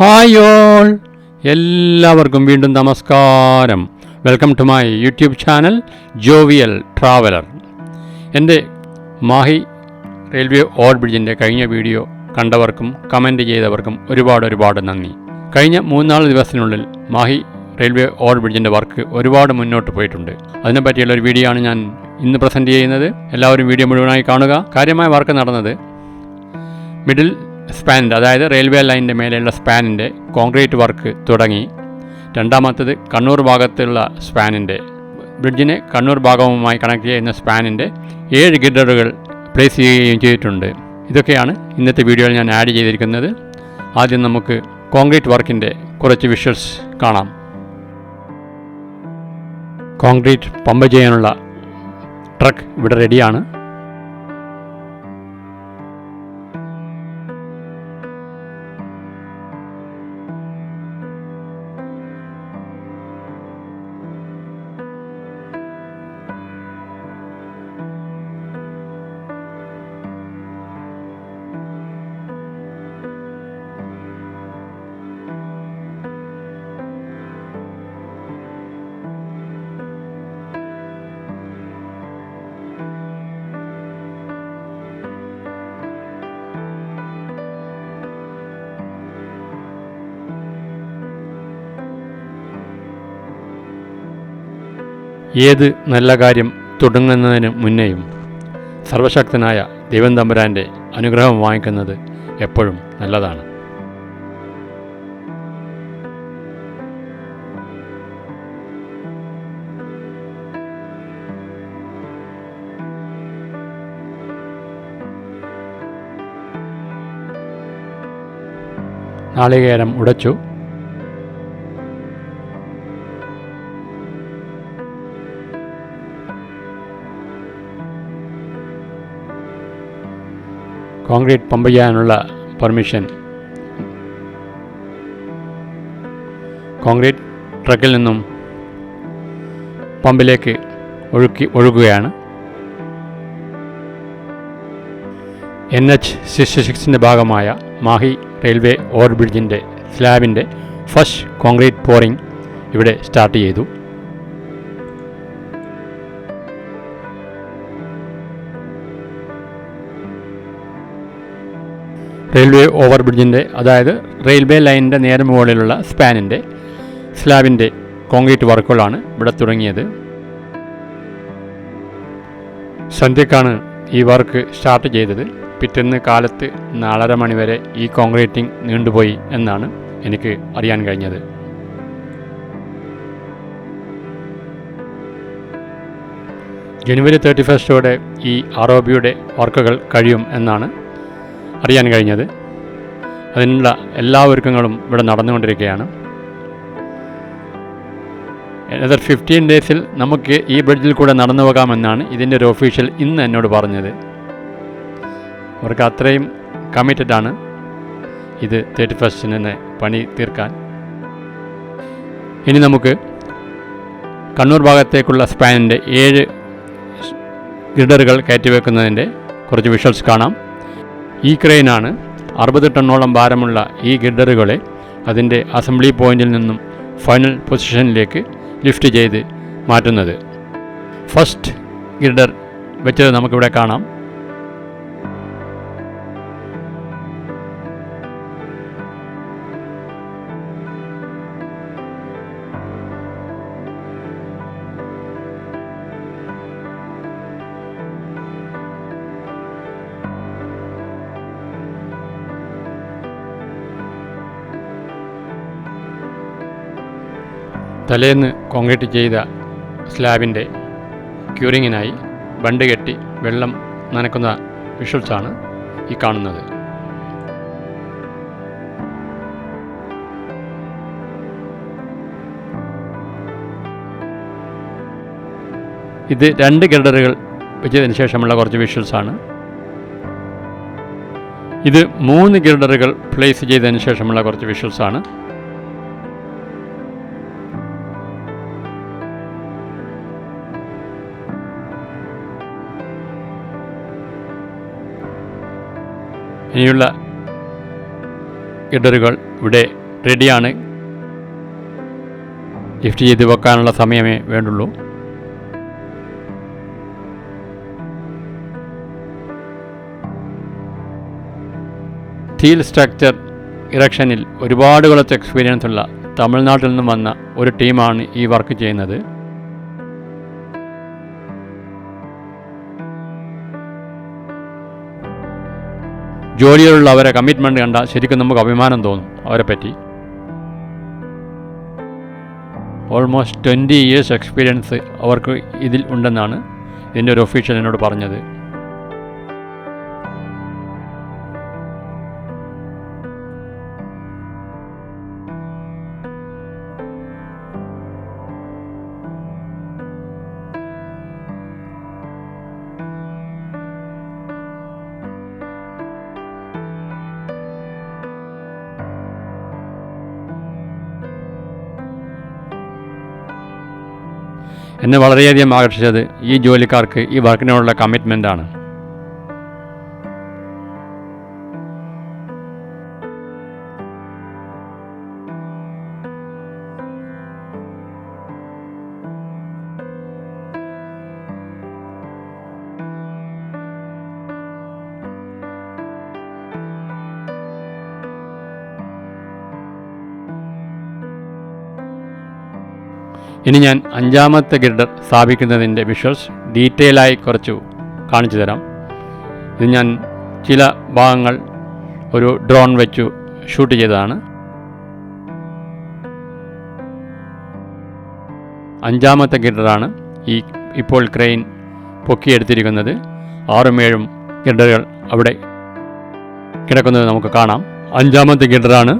Hi all. എല്ലാവർക്കും വീണ്ടും നമസ്കാരം. Welcome to my YouTube channel jovial traveller എന്റെ മാഹി റെയിൽവേ ഓവർ ബ്രിഡ്ജിന്റെ കഴിഞ്ഞ വീഡിയോ കണ്ടവർക്കും കമന്റ് ചെയ്തവർക്കും ഒരുപാട് ഒരുപാട് നന്ദി. കഴിഞ്ഞ മൂന്നാൽ ദിവസത്തിനുള്ളിൽ മാഹി റെയിൽവേ ഓവർ ബ്രിഡ്ജിന്റെ വർക്ക് ഒരുപാട് മുന്നോട്ട് പോയിട്ടുണ്ട്. അതിനെപ്പറ്റിയുള്ള ഒരു വീഡിയോ ആണ് ഞാൻ ഇന്ന് പ്രസന്റ് ചെയ്യുന്നത്. എല്ലാവരും വീഡിയോ മുഴുവനായി കാണുക. കാര്യമായ വർക്ക് നടന്നത് മിഡിൽ സ്പാനിന്റെ അതായത് റെയിൽവേ ലൈനിന്റെ മേലെയുള്ള സ്പാനിന്റെ കോൺക്രീറ്റ് വർക്ക് തുടങ്ങി. രണ്ടാമത്തത് കണ്ണൂർ ഭാഗത്തുള്ള സ്പാനിന്റെ ബ്രിഡ്ജിനെ കണ്ണൂർ ഭാഗവുമായി കണക്ട് ചെയ്യുന്ന സ്പാനിന്റെ ഏഴ് ഗിഡറുകൾ പ്ലേസ് ചെയ്യുകയും ചെയ്തിട്ടുണ്ട്. ഇതൊക്കെയാണ് ഇന്നത്തെ വീഡിയോയിൽ ഞാൻ ആഡ് ചെയ്തിരിക്കുന്നത്. ആദ്യം നമുക്ക് കോൺക്രീറ്റ് വർക്കിന്റെ കുറച്ച് വിഷ്വൽസ് കാണാം. കോൺക്രീറ്റ് പമ്പ് ചെയ്യാനുള്ള ട്രക്ക് ഇവിടെ റെഡിയാണ്. ഏത് നല്ല കാര്യം തുടങ്ങുന്നതിന് മുന്നേയും സർവശക്തനായ ദൈവം തമ്പുരാന്റെ അനുഗ്രഹം വാങ്ങിക്കുന്നത് എപ്പോഴും നല്ലതാണ്. നാളികേരം ഉടച്ചു. കോൺക്രീറ്റ് പമ്പ് ചെയ്യാനുള്ള പെർമിഷൻ. കോൺക്രീറ്റ് ട്രക്കിൽ നിന്നും പമ്പിലേക്ക് ഒഴുക്കി ഒഴുകുകയാണ്. എൻ എച്ച് സിക്സ്റ്റി സിക്സിന്റെ ഭാഗമായ മാഹി റെയിൽവേ ഓവർബ്രിഡ്ജിന്റെ സ്ലാബിന്റെ ഫസ്റ്റ് കോൺക്രീറ്റ് പോറിംഗ് ഇവിടെ സ്റ്റാർട്ട് ചെയ്തു. റെയിൽവേ ഓവർ ബ്രിഡ്ജിന്റെ അതായത് റെയിൽവേ ലൈനിന്റെ നേരെ മുകളിലുള്ള സ്പാനിന്റെ സ്ലാബിന്റെ കോൺക്രീറ്റ് വർക്കുകളാണ് ഇവിടെ തുടങ്ങിയത്. സന്ധ്യക്കാണ് ഈ വർക്ക് സ്റ്റാർട്ട് ചെയ്തത്. പിറ്റേന്ന് കാലത്ത് നാലര മണിവരെ ഈ കോൺക്രീറ്റിംഗ് നീണ്ടുപോയി എന്നാണ് എനിക്ക് അറിയാൻ കഴിഞ്ഞത്. ജനുവരി തേർട്ടി ഫസ്റ്റോടെ ഈ ആർ ഒ ബിയുടെ വർക്കുകൾ കഴിയും എന്നാണ് അറിയാൻ കഴിഞ്ഞത്. അതിനുള്ള എല്ലാ ഒരുക്കങ്ങളും ഇവിടെ നടന്നുകൊണ്ടിരിക്കുകയാണ്. അതർ ഫിഫ്റ്റീൻ ഡേയ്സിൽ നമുക്ക് ഈ ബ്രിഡ്ജിൽ കൂടെ നടന്നു പോകാമെന്നാണ് ഇതിന്റെ ഒരു ഒഫീഷ്യൽ ഇന്ന് എന്നോട് പറഞ്ഞത്. അവർക്ക് അത്രയും ആണ് ഇത് തേർട്ടി ഫസ്റ്റിന് പണി തീർക്കാൻ. ഇനി നമുക്ക് കണ്ണൂർ ഭാഗത്തേക്കുള്ള സ്പാനിന്റെ ഏഴ് ഗ്രിഡറുകൾ കയറ്റിവെക്കുന്നതിന്റെ കുറച്ച് വിഷ്വൽസ് കാണാം. ഈ ക്രെയിനാണ് അറുപത് ടണ്ണോളം ഭാരമുള്ള ഈ ഗിഡറുകളെ അതിന്റെ അസംബ്ലി പോയിന്റിൽ നിന്നും ഫൈനൽ പൊസിഷനിലേക്ക് ലിഫ്റ്റ് ചെയ്ത് മാറ്റുന്നത്. ഫസ്റ്റ് ഗിഡർ വെച്ചത് നമുക്കിവിടെ കാണാം. തലേന്ന് കോൺക്രീറ്റ് ചെയ്ത സ്ലാബിന്റെ ക്യൂറിങ്ങിനായി ബണ്ട് കെട്ടി വെള്ളം നനക്കുന്ന വിഷ്വൽസാണ് ഈ കാണുന്നത്. ഇത് രണ്ട് ഗിർഡറുകൾ വെച്ചതിന് ശേഷമുള്ള കുറച്ച് വിഷ്വൽസാണ് ഇത് മൂന്ന് ഗിർഡറുകൾ പ്ലേസ് ചെയ്തതിന് ശേഷമുള്ള കുറച്ച് വിഷ്വൽസാണ് ഇനിയുള്ള ഗിഡറുകൾ ഇവിടെ റെഡിയാണ് ലിഫ്റ്റ് ചെയ്ത് വെക്കാനുള്ള സമയമേ വേണ്ടുള്ളൂ. സ്റ്റീൽ സ്ട്രക്ചർ ഇറക്ഷനിൽ ഒരുപാട് കുറച്ച് എക്സ്പീരിയൻസ് ഉള്ള തമിഴ്നാട്ടിൽ നിന്നും വന്ന ഒരു ടീമാണ് ഈ വർക്ക് ചെയ്യുന്നത്. ജോലിയിലുള്ള അവരെ കമ്മിറ്റ്മെന്റ് കണ്ട ശരിക്കും നമുക്ക് അഭിമാനം തോന്നും അവരെ പറ്റി ഓൾമോസ്റ്റ് ട്വന്റി ഇയേഴ്സ് എക്സ്പീരിയൻസ് അവർക്ക് ഇതിൽ ഉണ്ടെന്നാണ് ഇതിന്റെ ഒരു ഒഫീഷ്യൽ എന്നോട് പറഞ്ഞത്. എന്നെ വളരെയധികം ആകർഷിച്ചത് ഈ ജോലിക്കാർക്ക് ഈ വർക്കിനോടുള്ള കമ്മിറ്റ്മെന്റാണ് ഇനി ഞാൻ അഞ്ചാമത്തെ ഗിർഡർ സ്ഥാപിക്കുന്നതിന്റെ വിഷ്വൽസ് ഡീറ്റെയിലായി കുറച്ചു കാണിച്ചു തരാം. ഇത് ഞാൻ ചില ഭാഗങ്ങൾ ഒരു ഡ്രോൺ വെച്ചു ഷൂട്ട് ചെയ്തതാണ്. അഞ്ചാമത്തെ ഗിർഡറാണ് ഈ ഇപ്പോൾ ക്രെയിൻ പൊക്കിയെടുത്തിരിക്കുന്നത്. ആറും ഏഴും ഗിർഡറുകൾ അവിടെ കിടക്കുന്നത് നമുക്ക് കാണാം. അഞ്ചാമത്തെ ഗിർഡറാണ്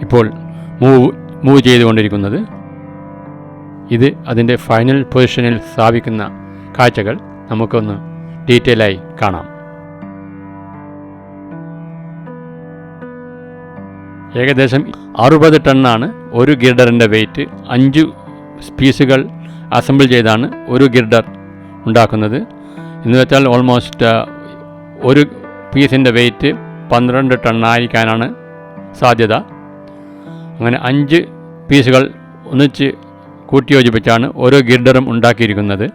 ഇപ്പോൾ മൂവ് മൂവ് ചെയ്തുകൊണ്ടിരിക്കുന്നത്. ഇത് അതിന്റെ ഫൈനൽ പൊസിഷനിൽ സ്ഥാപിക്കുന്ന കാഴ്ചകൾ നമുക്കൊന്ന് ഡീറ്റെയിലായി കാണാം. ഏകദേശം അറുപത് ടണ്ണാണ് ഒരു ഗിർഡറിന്റെ വെയിറ്റ് അഞ്ച് പീസുകൾ അസംബിൾ ചെയ്താണ് ഒരു ഗിർഡർ ഉണ്ടാക്കുന്നത്. എന്ന് വെച്ചാൽ ഓൾമോസ്റ്റ് ഒരു പീസിന്റെ വെയിറ്റ് പന്ത്രണ്ട് ടണ്ണായിരിക്കാനാണ് സാധ്യത. അങ്ങനെ അഞ്ച് പീസുകൾ ഒന്നിച്ച് കൂട്ടിയോജിപ്പിച്ചാണ് ഓരോ ഗിർഡറും ഉണ്ടാക്കിയിരിക്കുന്നത്.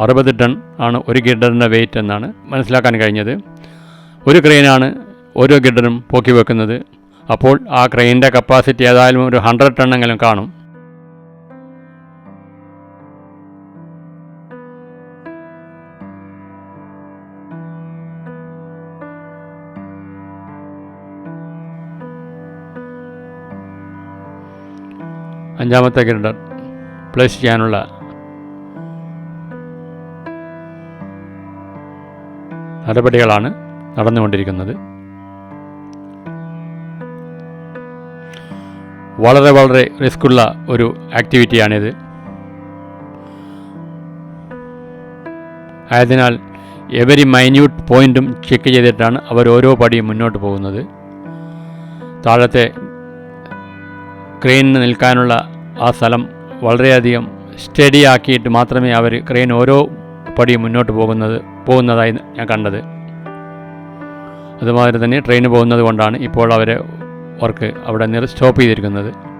അറുപത് ടൺ ആണ് ഒരു ഗിർഡറിന്റെ വെയിറ്റ് എന്നാണ് മനസ്സിലാക്കാൻ കഴിഞ്ഞത്. ഒരു ക്രെയിനാണ് ഓരോ ഗിർഡറും പോക്കി വെക്കുന്നത്. അപ്പോൾ ആ ക്രെയിനിന്റെ കപ്പാസിറ്റി ഏതായാലും ഒരു ഹൺഡ്രഡ് ടണ്ണെങ്കിലും കാണും. അഞ്ചാമത്തെ ഗിർഡർ പ്ലേസ് ചെയ്യാനുള്ള നടപടികളാണ് നടന്നുകൊണ്ടിരിക്കുന്നത്. വളരെ വളരെ റിസ്ക്കുള്ള ഒരു ആക്ടിവിറ്റിയാണിത്. ആയതിനാൽ എവരി മൈന്യൂട്ട് പോയിന്റും ചെക്ക് ചെയ്തിട്ടാണ് അവർ ഓരോ പടിയും മുന്നോട്ട് പോകുന്നത്. താഴത്തെ ക്രെയിനിന് നിൽക്കാനുള്ള ആ സ്ഥലം വളരെയധികം സ്റ്റഡി ആക്കിയിട്ട് മാത്രമേ അവർ ക്രെയിൻ ഓരോ പടിയും മുന്നോട്ട് പോകുന്നത് പോകുന്നതായി ഞാൻ കണ്ടത്. അതുമാതിരി തന്നെ ട്രെയിൻ പോകുന്നത് കൊണ്ടാണ് ഇപ്പോൾ അവർ വർക്ക് അവിടെ നിർ സ്റ്റോപ്പ് ചെയ്തിരിക്കുന്നത്.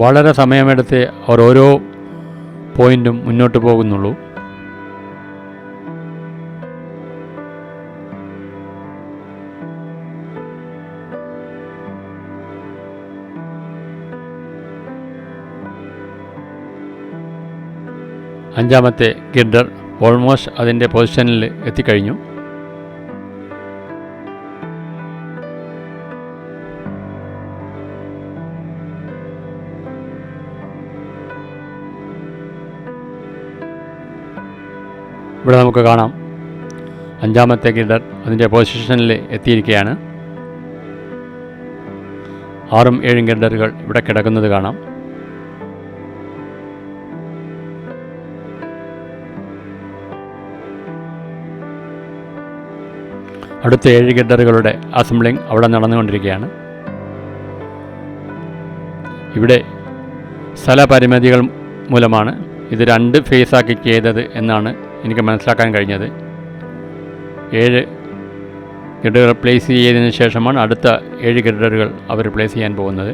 വളരെ സമയമെടുത്ത് അവർ ഓരോ പോയിന്റും മുന്നോട്ട് പോകുന്നുള്ളൂ. അഞ്ചാമത്തെ ഗിഡർ ഓൾമോസ്റ്റ് അതിന്റെ പൊസിഷനിൽ എത്തിക്കഴിഞ്ഞു. ഇവിടെ നമുക്ക് കാണാം. അഞ്ചാമത്തെ ഗിഡർ അതിന്റെ പൊസിഷനിൽ എത്തിയിരിക്കുകയാണ്. ആറും ഏഴും ഗിഡറുകൾ ഇവിടെ കിടക്കുന്നത് കാണാം. അടുത്ത ഏഴ് ഗിഡറുകളുടെ അസംബ്ലിംഗ് അവിടെ നടന്നുകൊണ്ടിരിക്കുകയാണ്. ഇവിടെ സ്ഥലപരിമിതികൾ മൂലമാണ് ഇത് രണ്ട് ഫേസാക്കി ചെയ്തത് എന്നാണ് എനിക്ക് മനസ്സിലാക്കാൻ കഴിഞ്ഞത്. ഏഴ് ഗ്രിഡുകൾ പ്ലേസ് ചെയ്തതിന് ശേഷമാണ് അടുത്ത ഏഴ് ഗ്രിഡറുകൾ അവർ പ്ലേസ് ചെയ്യാൻ പോകുന്നത്.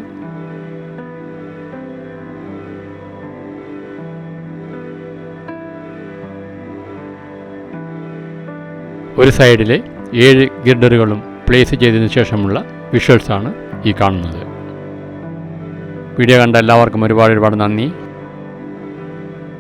ഒരു സൈഡിലെ ഏഴ് ഗിർഡറുകളും പ്ലേസ് ചെയ്തതിനു ശേഷമുള്ള വിഷ്വൽസാണ് ഈ കാണുന്നത്. വീഡിയോ കണ്ട എല്ലാവർക്കും ഒരുപാട് ഒരുപാട് നന്ദി.